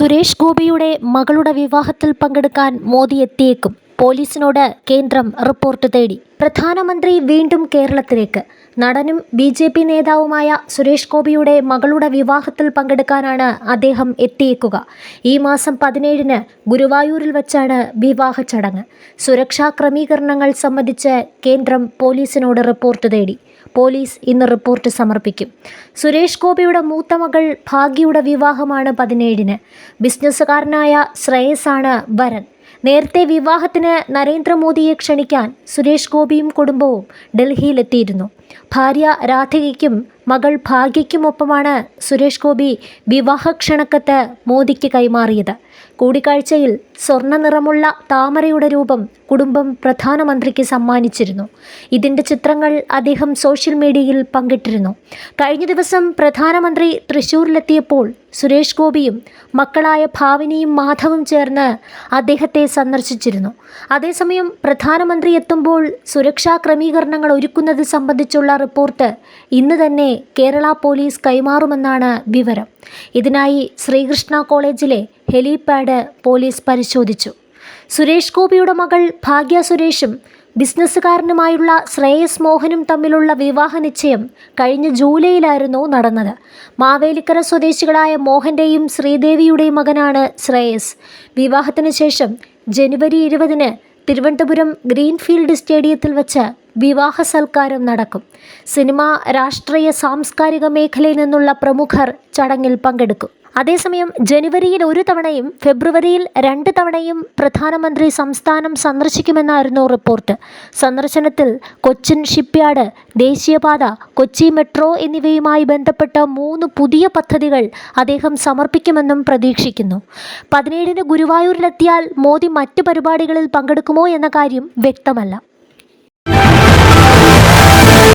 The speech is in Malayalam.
സുരേഷ് ഗോപിയുടെ മകളുടെ വിവാഹത്തിൽ പങ്കെടുക്കാൻ മോദി എത്തിയേക്കും. പോലീസിനോട് കേന്ദ്രം റിപ്പോർട്ട് തേടി. പ്രധാനമന്ത്രി വീണ്ടും കേരളത്തിലേക്ക്. നടനും ബി ജെ പി നേതാവുമായ സുരേഷ് ഗോപിയുടെ മകളുടെ വിവാഹത്തിൽ പങ്കെടുക്കാനാണ് അദ്ദേഹം എത്തിയേക്കുക. ഈ മാസം പതിനേഴിന് ഗുരുവായൂരിൽ വച്ചാണ് വിവാഹ ചടങ്ങ്. സുരക്ഷാ ക്രമീകരണങ്ങൾ സംബന്ധിച്ച് കേന്ദ്രം പോലീസിനോട് റിപ്പോർട്ട് തേടി. പോലീസ് ഇന്ന് റിപ്പോർട്ട് സമർപ്പിക്കും. സുരേഷ് ഗോപിയുടെ മൂത്ത മകൾ ഭാഗ്യയുടെ വിവാഹമാണ് പതിനേഴിന്. ബിസിനസ്സുകാരനായ ശ്രേയസാണ് വരൻ. നേരത്തെ വിവാഹത്തിന് നരേന്ദ്രമോദിയെ ക്ഷണിക്കാൻ സുരേഷ് ഗോപിയും കുടുംബവും ഡൽഹിയിലെത്തിയിരുന്നു. ഭാര്യ രാധികയ്ക്കും മകൾ ഭാഗ്യയ്ക്കുമൊപ്പമാണ് സുരേഷ് ഗോപി വിവാഹ ക്ഷണക്കത്ത് മോദിക്ക് കൈമാറിയത്. കൂടിക്കാഴ്ചയിൽ സ്വർണ നിറമുള്ള താമരയുടെ രൂപം കുടുംബം പ്രധാനമന്ത്രിക്ക് സമ്മാനിച്ചിരുന്നു. ഇതിന്റെ ചിത്രങ്ങൾ അദ്ദേഹം സോഷ്യൽ മീഡിയയിൽ പങ്കിട്ടിരുന്നു. കഴിഞ്ഞ ദിവസം പ്രധാനമന്ത്രി തൃശൂരിലെത്തിയപ്പോൾ സുരേഷ് ഗോപിയും മക്കളായ ഭാവിനിയും മാധവും ചേർന്ന് അദ്ദേഹത്തെ സന്ദർശിച്ചിരുന്നു. അതേസമയം പ്രധാനമന്ത്രി എത്തുമ്പോൾ സുരക്ഷാ ക്രമീകരണങ്ങൾ ഒരുക്കുന്നത് സംബന്ധിച്ചുള്ള റിപ്പോർട്ട് ഇന്ന് തന്നെ കേരള പോലീസ് കൈമാറുമെന്നാണ് വിവരം. ഇതിനായി ശ്രീകൃഷ്ണ കോളേജിലെ ഹെലിപാഡ് പോലീസ് പരിശോധിച്ചു. സുരേഷ് ഗോപിയുടെ മകൾ ഭാഗ്യ സുരേഷും ബിസിനസ്സുകാരനുമായുള്ള ശ്രേയസ് മോഹനും തമ്മിലുള്ള വിവാഹ നിശ്ചയം കഴിഞ്ഞ ജൂലൈയിലായിരുന്നു നടന്നത്. മാവേലിക്കര സ്വദേശികളായ മോഹന്റെയും ശ്രീദേവിയുടെയും മകനാണ് ശ്രേയസ്. വിവാഹത്തിന് ശേഷം ജനുവരി ഇരുപതിന് തിരുവനന്തപുരം ഗ്രീൻഫീൽഡ് സ്റ്റേഡിയത്തിൽ വച്ച് വിവാഹ സൽക്കാരം നടക്കും. സിനിമ രാഷ്ട്രീയ സാംസ്കാരിക മേഖലയിൽ നിന്നുള്ള പ്രമുഖർ ചടങ്ങിൽ പങ്കെടുക്കും. അതേസമയം ജനുവരിയിൽ ഒരു തവണയും ഫെബ്രുവരിയിൽ രണ്ട് തവണയും പ്രധാനമന്ത്രി സംസ്ഥാനം സന്ദർശിക്കുമെന്നായിരുന്നു റിപ്പോർട്ട്. സന്ദർശനത്തിൽ കൊച്ചിൻ ഷിപ്പ്യാർഡ് ദേശീയപാത കൊച്ചി മെട്രോ എന്നിവയുമായി ബന്ധപ്പെട്ട മൂന്ന് പുതിയ പദ്ധതികൾ അദ്ദേഹം സമർപ്പിക്കുമെന്നും പ്രതീക്ഷിക്കുന്നു. പതിനേഴിന് ഗുരുവായൂരിലെത്തിയാൽ മോദി മറ്റ് പരിപാടികളിൽ പങ്കെടുക്കുമോ എന്ന കാര്യം വ്യക്തമല്ല.